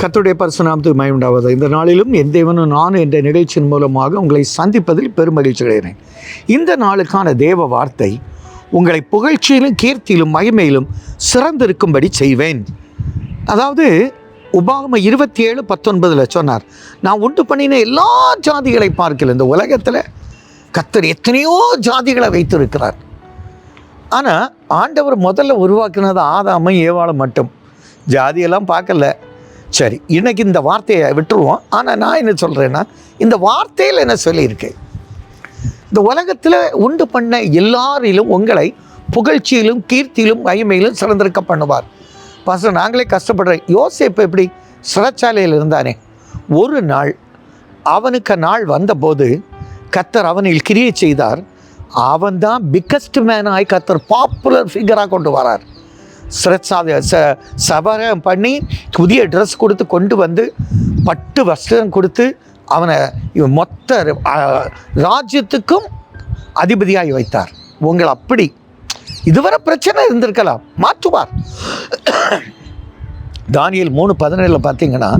கத்துடைய பரிசுநாமத்துக்கு மயமுண்டாவது இந்த நாளிலும் என் தேவனும் நான் என்ற நிகழ்ச்சியின் மூலமாக உங்களை சந்திப்பதில் பெருமகிழ்ச்சி அடைகிறேன். இந்த நாளுக்கான தேவ வார்த்தை உங்களை புகழ்ச்சியிலும் கீர்த்தியிலும் மகிமையிலும் சிறந்திருக்கும்படி செய்வேன். அதாவது உபாகம இருபத்தி ஏழு பத்தொன்பதில் சொன்னார் நான் உண்டு பண்ணின எல்லா ஜாதிகளை பார்க்கல. இந்த உலகத்தில் கத்தர் எத்தனையோ ஜாதிகளை வைத்திருக்கிறார். ஆனால் ஆண்டவர் முதல்ல உருவாக்குனது ஆதாமும் ஏவாளும் மட்டும். ஜாதியெல்லாம் பார்க்கல. சரி இன்னைக்கு இந்த வார்த்தையை விட்டுருவோம். ஆனால் நான் என்ன சொல்கிறேன்னா இந்த வார்த்தையில் என்ன சொல்லியிருக்கேன் இந்த உலகத்தில் உண்டு பண்ண எல்லாரிலும் உங்களை புகழ்ச்சியிலும் கீர்த்தியிலும் மகிமையிலும் சிறந்திருக்க பண்ணுவார். பசங்க நாங்களே கஷ்டப்படுறோம். யோசேப்பு எப்படி? சிறைச்சாலையில் இருந்தானே. ஒரு நாள் அவனுக்கு நாள் வந்தபோது கத்தர் அவனில் கிரியை செய்தார். அவன் தான் பிக்கஸ்ட் மேனாய் கத்தர் பாப்புலர் ஃபிகராக கொண்டு வரார். சபரம் பண்ணி புதிய ட்ரெஸ் கொடுத்து கொண்டு வந்து பட்டு வஸ்திரம் கொடுத்து அவனை மொத்த ராஜ்யத்துக்கும் அதிபதியாகி வைத்தார். உங்களை அப்படி. இதுவரை பிரச்சனை இருந்திருக்கலாம். மாற்றுவார் தானியல் மூணு பதினேழில் பார்த்தீங்கன்னா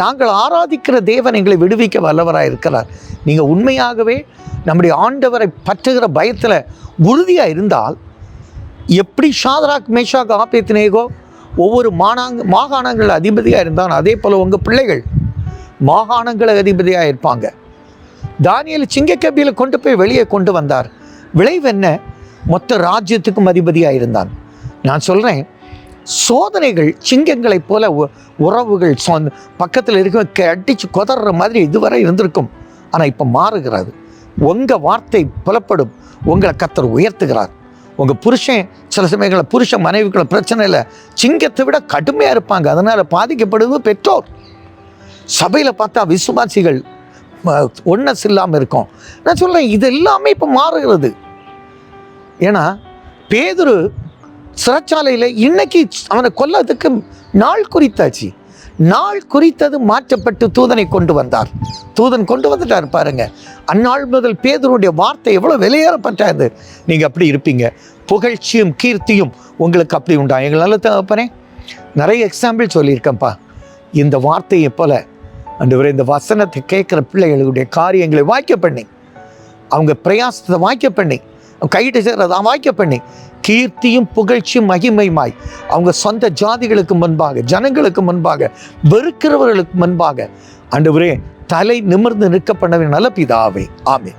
நாங்கள் ஆராதிக்கிற தேவன் எங்களை விடுவிக்க வல்லவராக இருக்கிறார். நீங்கள் உண்மையாகவே நம்முடைய ஆண்டவரை பற்றுகிற பயத்தில் உறுதியாக இருந்தால் எப்படி ஷாதராக் மேஷாக் ஆபேத்னேகோ ஒவ்வொரு மாநாங்க மாகாணங்கள் அதிபதியாக இருந்தான் அதே போல் உங்கள் பிள்ளைகள் மாகாணங்கள் அதிபதியாக இருப்பாங்க. தானியல் சிங்கக்கபியில் கொண்டு போய் வெளியே கொண்டு வந்தார். விளைவு என்ன? மொத்த ராஜ்யத்துக்கும் அதிபதியாக இருந்தான். நான் சொல்கிறேன் சோதனைகள் சிங்கங்களைப் போல உ- உறவுகள் சொ பக்கத்தில் இருக்க அடித்து கொதற மாதிரி இதுவரை இருந்திருக்கும். ஆனால் இப்போ மாறுகிறது உங்கள் வார்த்தை புலப்படும். உங்களை கத்தர் உயர்த்துகிறார். உங்கள் புருஷன் சில சமயங்களில் புருஷன் மனைவிக்குள்ள பிரச்சனை இல்லை சிங்கத்தை விட கடுமையாக இருப்பாங்க. அதனால் பாதிக்கப்படுவது பெற்றோர். சபையில் பார்த்தா விசுவாசிகள் ஒன்னஸ் இல்லாமல் இருக்கும். நான் சொல்கிறேன் இது எல்லாமே இப்போ மாறுகிறது. ஏன்னா பேதுரு சிறைச்சாலையில் இன்னைக்கு அவனை கொல்லதுக்கு நாள் குறித்தாச்சு. நாள் குறித்தது மாற்றப்பட்டு தூதனை கொண்டு வந்தார். தூதன் கொண்டு வந்துட்டார் பாருங்க. அந்நாள் முதல் பேதருடைய வார்த்தை எவ்வளோ வெளியேறப்பட்டது. நீங்கள் அப்படி இருப்பீங்க. புகழ்ச்சியும் கீர்த்தியும் உங்களுக்கு அப்படி உண்டா? எங்களால் தகப்பனே நிறைய எக்ஸாம்பிள் சொல்லியிருக்கேன்ப்பா. இந்த வார்த்தையை போல அன்று இந்த வசனத்தை கேட்குற பிள்ளைகளுடைய காரியங்களை வாய்க்க பண்ணி அவங்க பிரயாசத்தை வாய்க்க பண்ணி கையிட்டு சேர்றதை வாய்க்க பண்ணி கீர்த்தியும் புகழ்ச்சியும் மகிமையுமாய். அவங்க சொந்த ஜாதிகளுக்கு முன்பாக ஜனங்களுக்கு முன்பாக வெறுக்கிறவர்களுக்கு முன்பாக ஆண்டவரே தலை நிமிர்ந்து நிற்க பண்ணவே நல்ல பிதாவே. ஆமே